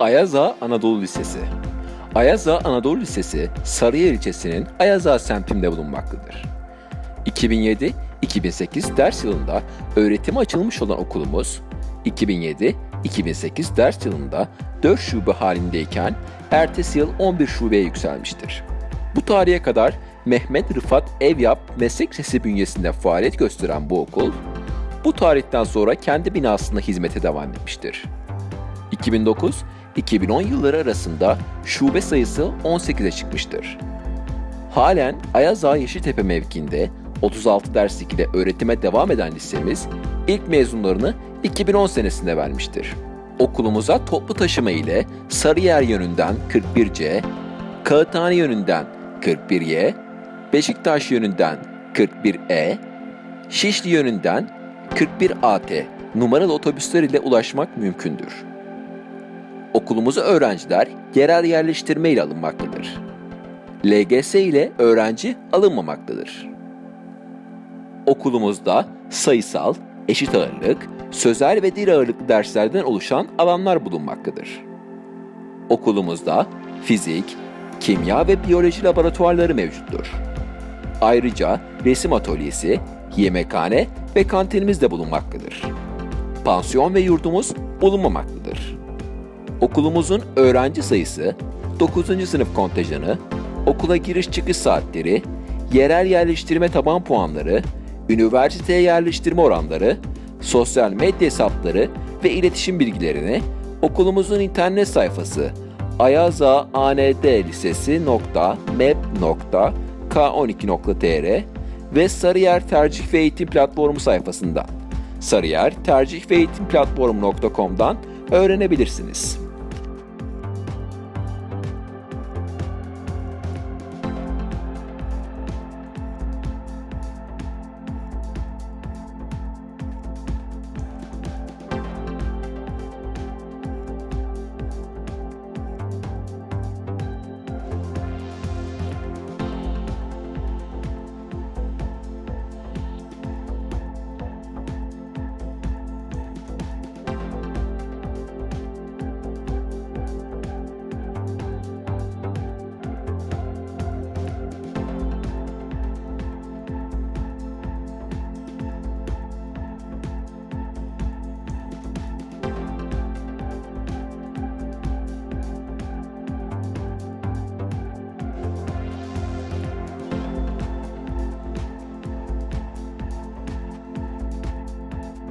Ayaza Anadolu Lisesi Ayaza Anadolu Lisesi, Sarıyer ilçesinin Ayaza semtinde bulunmaktadır. 2007-2008 ders yılında öğretime açılmış olan okulumuz, 2007-2008 ders yılında 4 şube halindeyken ertesi yıl 11 şubeye yükselmiştir. Bu tarihe kadar Mehmet Rıfat Evyap Meslek Lisesi bünyesinde faaliyet gösteren bu okul, bu tarihten sonra kendi binasında hizmete devam etmiştir. 2009-2010 yılları arasında şube sayısı 18'e çıkmıştır. Halen Ayaza Yeşiltepe mevkiinde 36 derslik ile öğretime devam eden lisemiz ilk mezunlarını 2010 senesinde vermiştir. Okulumuza toplu taşıma ile Sarıyer yönünden 41C, Kağıthane yönünden 41Y, Beşiktaş yönünden 41E, Şişli yönünden 41AT numaralı otobüsler ile ulaşmak mümkündür. Okulumuza öğrenciler yerel yerleştirme ile alınmaktadır. LGS ile öğrenci alınmamaktadır. Okulumuzda sayısal, eşit ağırlık, sözel ve dil ağırlıklı derslerden oluşan alanlar bulunmaktadır. Okulumuzda fizik, kimya ve biyoloji laboratuvarları mevcuttur. Ayrıca resim atölyesi, yemekhane ve kantinimiz de bulunmaktadır. Pansiyon ve yurdumuz bulunmamaktadır. Okulumuzun öğrenci sayısı, 9. sınıf kontenjanı, okula giriş çıkış saatleri, yerel yerleştirme taban puanları, üniversiteye yerleştirme oranları, sosyal medya hesapları ve iletişim bilgilerini okulumuzun internet sayfası ayazaandlisesi.mep.k12.tr ve Sarıyer Tercih ve Eğitim Platformu sayfasından Sarıyer Tercih Eğitim Platformu.com'dan öğrenebilirsiniz.